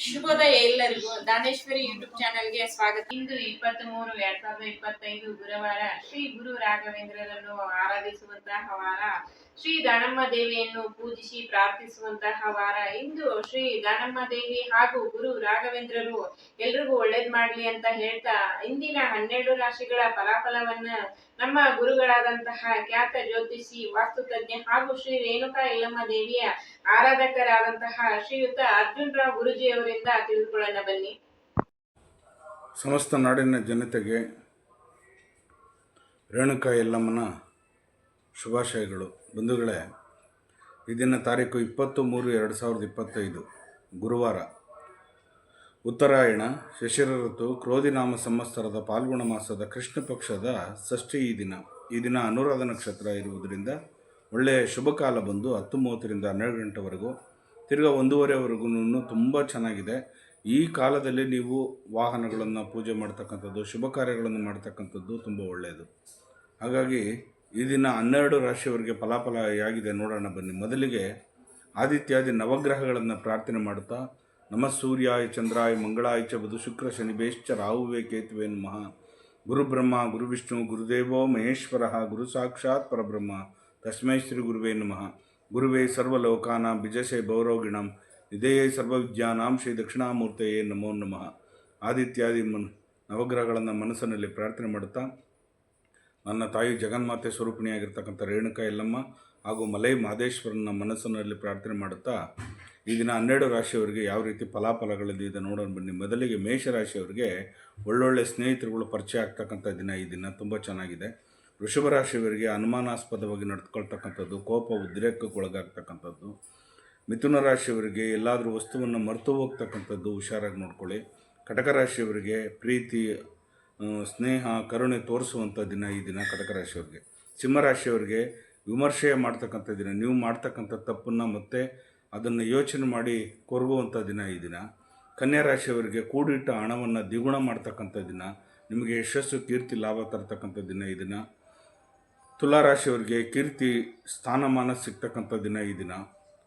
ಎಲ್ಲರಿಗೂ ದಾನೇಶ್ವರಿ ಯೂಟ್ಯೂಬ್ ಚಾನೆಲ್ಗೆ ಸ್ವಾಗತ. ಇಂದು ಇಪ್ಪತ್ತ್ ಮೂರು ಎರಡ್ ಸಾವಿರದ ಇಪ್ಪತ್ತೈದು ಗುರುವಾರ ಶ್ರೀ ಗುರು ರಾಘವೇಂದ್ರರನ್ನು ಆರಾಧಿಸುವಂತಹ ವಾರ ಶ್ರೀ ದಾನಮ್ಮ ದೇವಿಯನ್ನು ಪೂಜಿಸಿ ಪ್ರಾರ್ಥಿಸುವಂತಹ ವಾರ ಇಂದು. ಶ್ರೀ ದಾನಮ್ಮ ದೇವಿ ಹಾಗೂ ಗುರು ರಾಘವೇಂದ್ರರು ಎಲ್ರಿಗೂ ಒಳ್ಳೇದ್ ಮಾಡ್ಲಿ ಅಂತ ಹೇಳ್ತಾ ಇಂದಿನ ಹನ್ನೆರಡು ರಾಶಿಗಳ ಫಲಾಫಲವನ್ನ ನಮ್ಮ ಗುರುಗಳಾದಂತಹ ಖ್ಯಾತ ಜ್ಯೋತಿಷಿ, ವಾಸ್ತುತಜ್ಞ ಹಾಗೂ ಶ್ರೀ ರೇಣುಕಾ ಇಲ್ಲಮ್ಮ ದೇವಿಯ ಆರಾಧಕರಾದಂತಹ ಶ್ರೀಯುತ ಅರ್ಜುನ್ ರಾವ್ ಗುರುಜಿಯವರಿಂದ ತಿಳಿದುಕೊಳ್ಳೋಣ ಬನ್ನಿ. ಸಮಸ್ತ ನಾಡಿನ ಜನತೆಗೆ ರೇಣುಕಾ ಯಲ್ಲಮ್ಮನ ಶುಭಾಶಯಗಳು. ಬಂಧುಗಳೇ ಇದನ್ನು ತಾರೀಕು ಇಪ್ಪತ್ತು ಮೂರು ಎರಡು ಸಾವಿರದ ಇಪ್ಪತ್ತೈದು, ಗುರುವಾರ. ಉತ್ತರಾಯಣ ಶಶಿರ ಋತು ಕ್ರೋಧಿನಾಮ ಸಂವತ್ಸರದ ಪಾಲ್ಗುಣ ಮಾಸದ ಕೃಷ್ಣ ಪಕ್ಷದ ಷಷ್ಠಿ ಈ ದಿನ. ಈ ದಿನ ಅನುರಾಧ ನಕ್ಷತ್ರ ಇರುವುದರಿಂದ ಒಳ್ಳೆಯ ಶುಭಕಾಲ ಬಂದು ಹತ್ತು ಮೂವತ್ತರಿಂದ ಹನ್ನೆರಡು ಗಂಟೆವರೆಗೂ ತಿರ್ಗಾ ಒಂದೂವರೆವರೆಗೂ ತುಂಬ ಚೆನ್ನಾಗಿದೆ. ಈ ಕಾಲದಲ್ಲಿ ನೀವು ವಾಹನಗಳನ್ನು ಪೂಜೆ ಮಾಡ್ತಕ್ಕಂಥದ್ದು, ಶುಭ ಕಾರ್ಯಗಳನ್ನು ಮಾಡ್ತಕ್ಕಂಥದ್ದು ತುಂಬ ಒಳ್ಳೆಯದು. ಹಾಗಾಗಿ ಈ ದಿನ ಹನ್ನೆರಡು ರಾಶಿಯವರಿಗೆ ಫಲಾಫಲ ಆಗಿದೆ ನೋಡೋಣ ಬನ್ನಿ. ಮೊದಲಿಗೆ ಆದಿತ್ಯಾದಿ ನವಗ್ರಹಗಳನ್ನು ಪ್ರಾರ್ಥನೆ ಮಾಡುತ್ತಾ, ನಮ ಸೂರ್ಯಾಯ ಚಂದ್ರಾಯ ಮಂಗಳಾಯ ಚ ಬದು ಶುಕ್ರ ಶನಿ ಬೇಶ್ಚ ರಾಹುವೇ ಕೇತುವೆ ನಮಃ. ಗುರುಬ್ರಹ್ಮ ಗುರುವಿಷ್ಣು ಗುರುದೇವೋ ಮಹೇಶ್ವರ, ಗುರು ಸಾಕ್ಷಾತ್ ಪರಬ್ರಹ್ಮ, ತಸ್ಮೈ ಶ್ರೀ ಗುರುವೇ ನಮಃ. ಗುರುವೇ ಸರ್ವಲೋಕಾನಾಂ ಬಿಜಸೆ ಭೌರೋಗಿಣಂ ನಿಧೇಯೇ ಸರ್ವವಿದ್ಯಾನಾಂ ಶ್ರೀ ದಕ್ಷಿಣಾಮೂರ್ತೆಯೇ ನಮೋ ನಮಃ. ಆದಿತ್ಯಾದಿ ಮನ್ ನವಗ್ರಹಗಳನ್ನು ಮನಸ್ಸಿನಲ್ಲಿ ಪ್ರಾರ್ಥನೆ ಮಾಡುತ್ತಾ ನನ್ನ ತಾಯಿ ಜಗನ್ಮಾತೆ ಸ್ವರೂಪಿಣಿಯಾಗಿರ್ತಕ್ಕಂಥ ರೇಣುಕಾ ಎಲ್ಲಮ್ಮ ಹಾಗೂ ಮಲೈ ಮಹದೇಶ್ವರನ ಮನಸ್ಸಿನಲ್ಲಿ ಪ್ರಾರ್ಥನೆ ಮಾಡುತ್ತಾ, ಈ ದಿನ ಹನ್ನೆರಡು ರಾಶಿಯವರಿಗೆ ಯಾವ ರೀತಿ ಫಲಾಫಲಗಳಿದೆ ನೋಡೋಣ ಬನ್ನಿ. ಮೊದಲಿಗೆ ಮೇಷರಾಶಿಯವರಿಗೆ ಒಳ್ಳೊಳ್ಳೆ ಸ್ನೇಹಿತರುಗಳು ಪರಿಚಯ ಆಗ್ತಕ್ಕಂಥ ದಿನ ಈ ದಿನ ತುಂಬ ಚೆನ್ನಾಗಿದೆ. ವೃಷಭ ರಾಶಿಯವರಿಗೆ ಅನುಮಾನಾಸ್ಪದವಾಗಿ ನಡೆದುಕೊಳ್ತಕ್ಕಂಥದ್ದು ಕೋಪ, ಉದ್ರೇಕಕ್ಕೆ ಒಳಗಾಗ್ತಕ್ಕಂಥದ್ದು. ಮಿಥುನ ರಾಶಿಯವರಿಗೆ ಎಲ್ಲಾದರೂ ವಸ್ತುವನ್ನು ಮರೆತು ಹೋಗ್ತಕ್ಕಂಥದ್ದು ಹುಷಾರಾಗಿ ನೋಡ್ಕೊಳ್ಳಿ. ಕಟಕ ರಾಶಿಯವರಿಗೆ ಪ್ರೀತಿ ಸ್ನೇಹ, ಕರುಣೆ ತೋರಿಸುವಂಥ ದಿನ ಈ ದಿನ ಕಟಕ ರಾಶಿಯವ್ರಿಗೆ. ಸಿಂಹರಾಶಿಯವ್ರಿಗೆ ವಿಮರ್ಶೆ ಮಾಡ್ತಕ್ಕಂಥ ದಿನ, ನೀವು ಮಾಡ್ತಕ್ಕಂಥ ತಪ್ಪನ್ನು ಮತ್ತೆ ಅದನ್ನು ಯೋಚನೆ ಮಾಡಿ ಕೊರಗುವಂಥ ದಿನ ಈ ದಿನ. ಕನ್ಯಾ ರಾಶಿಯವರಿಗೆ ಕೂಡಿಟ್ಟ ಹಣವನ್ನು ದ್ವಿಗುಣ ಮಾಡ್ತಕ್ಕಂಥ ದಿನ, ನಿಮಗೆ ಯಶಸ್ಸು, ಕೀರ್ತಿ, ಲಾಭ ತರ್ತಕ್ಕಂಥ ದಿನ ಈ ದಿನ. ತುಲಾರಾಶಿಯವರಿಗೆ ಕೀರ್ತಿ, ಸ್ಥಾನಮಾನ ಸಿಗ್ತಕ್ಕಂಥ ದಿನ ಈ ದಿನ.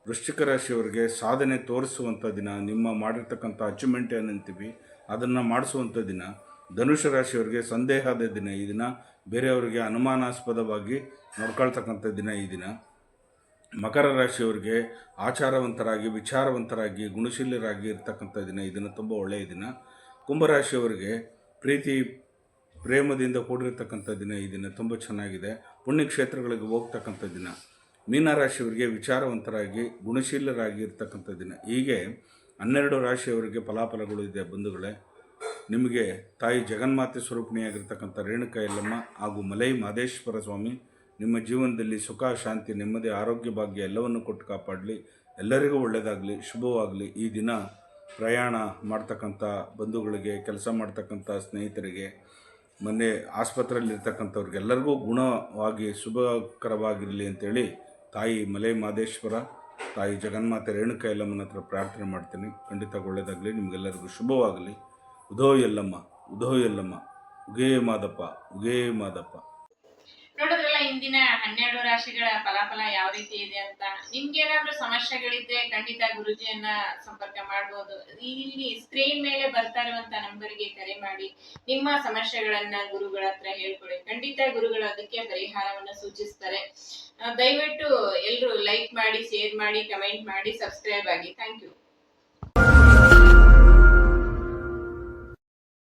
ವೃಶ್ಚಿಕ ರಾಶಿಯವರಿಗೆ ಸಾಧನೆ ತೋರಿಸುವಂಥ ದಿನ, ನಿಮ್ಮ ಮಾಡಿರ್ತಕ್ಕಂಥ ಅಚೀವ್ಮೆಂಟ್ ಏನಂತೀವಿ ಅದನ್ನು ಮಾಡಿಸುವಂಥ ದಿನ. ಧನುಷ ರಾಶಿಯವರಿಗೆ ಸಂದೇಹದ ದಿನ ಈ ದಿನ. ಬೇರೆಯವರಿಗೆ ಅನುಮಾನಾಸ್ಪದವಾಗಿ ನೋಡ್ಕೊಳ್ತಕ್ಕಂಥ ದಿನ ಈ ದಿನ. ಮಕರ ರಾಶಿಯವರಿಗೆ ಆಚಾರವಂತರಾಗಿ, ವಿಚಾರವಂತರಾಗಿ, ಗುಣಶೀಲರಾಗಿ ಇರ್ತಕ್ಕಂಥ ದಿನ ಇದನ್ನು ತುಂಬ ಒಳ್ಳೆಯ ದಿನ. ಕುಂಭರಾಶಿಯವರಿಗೆ ಪ್ರೀತಿ, ಪ್ರೇಮದಿಂದ ಕೂಡಿರ್ತಕ್ಕಂಥ ದಿನ ಈ ದಿನ ತುಂಬ ಚೆನ್ನಾಗಿದೆ. ಪುಣ್ಯಕ್ಷೇತ್ರಗಳಿಗೆ ಹೋಗ್ತಕ್ಕಂಥ ದಿನ. ಮೀನರಾಶಿಯವರಿಗೆ ವಿಚಾರವಂತರಾಗಿ, ಗುಣಶೀಲರಾಗಿ ಇರ್ತಕ್ಕಂಥ ದಿನ. ಹೀಗೆ ಹನ್ನೆರಡು ರಾಶಿಯವರಿಗೆ ಫಲಾಫಲಗಳು ಇದೆ ಬಂಧುಗಳೇ. ನಿಮಗೆ ತಾಯಿ ಜಗನ್ಮಾತೆ ಸ್ವರೂಪಿಣಿಯಾಗಿರ್ತಕ್ಕಂಥ ರೇಣುಕಾ ಎಲ್ಲಮ್ಮ ಹಾಗೂ ಮಲೈ ಮಹದೇಶ್ವರ ಸ್ವಾಮಿ ನಿಮ್ಮ ಜೀವನದಲ್ಲಿ ಸುಖ, ಶಾಂತಿ, ನೆಮ್ಮದಿ, ಆರೋಗ್ಯ ಭಾಗ್ಯ ಎಲ್ಲವನ್ನು ಕೊಟ್ಟು ಕಾಪಾಡಲಿ. ಎಲ್ಲರಿಗೂ ಒಳ್ಳೆಯದಾಗಲಿ, ಶುಭವಾಗಲಿ. ಈ ದಿನ ಪ್ರಯಾಣ ಮಾಡ್ತಕ್ಕಂಥ ಬಂಧುಗಳಿಗೆ, ಕೆಲಸ ಮಾಡ್ತಕ್ಕಂಥ ಸ್ನೇಹಿತರಿಗೆ ಮೊನ್ನೆ ಆಸ್ಪತ್ರೆಯಲ್ಲಿರ್ತಕ್ಕಂಥವ್ರಿಗೆ ಎಲ್ಲರಿಗೂ ಗುಣವಾಗಿ, ಶುಭಕರವಾಗಿರಲಿ ಅಂತೇಳಿ ತಾಯಿ ಮಲೈ ಮಾದೇಶ್ವರ, ತಾಯಿ ಜಗನ್ಮಾತೆ ರೇಣುಕಾ ಯಲ್ಲಮ್ಮನ ಹತ್ರ ಪ್ರಾರ್ಥನೆ ಮಾಡ್ತೀನಿ. ಖಂಡಿತ ಒಳ್ಳೆಯದಾಗಲಿ. ನಿಮಗೆಲ್ಲರಿಗೂ ಶುಭವಾಗಲಿ. ಉದೋ ಎಲ್ಲಮ್ಮ ಉದೋ ಎಲ್ಲಮ್ಮ, ಉಗೇ ಮಾದಪ್ಪ ಉಗೇ ಮಾದಪ್ಪ. ನೋಡಿದ್ರಲ್ಲ, ಇಂದಿನ ಹನ್ನೆರಡು ರಾಶಿಗಳ ಫಲಾಫಲ ಯಾವ ರೀತಿ ಇದೆ ಅಂತ? ನಿಮ್ಗೆ ಏನಾದ್ರೂ ಸಮಸ್ಯೆಗಳಿದ್ರೆ ಖಂಡಿತ ಗುರುಜಿಯನ್ನ ಸಂಪರ್ಕ ಮಾಡಬಹುದು ಇಲ್ಲಿ ಸ್ಕ್ರೀನ್ ಮೇಲೆ ಬರ್ತಾ ಇರುವಂತ ನಂಬರ್ಗೆ ಕರೆ ಮಾಡಿ, ನಿಮ್ಮ ಸಮಸ್ಯೆಗಳನ್ನ ಗುರುಗಳ ಹತ್ರ ಹೇಳ್ಕೊಳ್ಳಿ ಖಂಡಿತ ಗುರುಗಳು ಅದಕ್ಕೆ ಪರಿಹಾರವನ್ನ ಸೂಚಿಸ್ತಾರೆ. ದಯವಿಟ್ಟು ಎಲ್ರು ಲೈಕ್ ಮಾಡಿ ಶೇರ್ ಮಾಡಿ ಕಮೆಂಟ್ ಮಾಡಿ ಸಬ್ಸ್ಕ್ರೈಬ್ ಆಗಿ. Thank you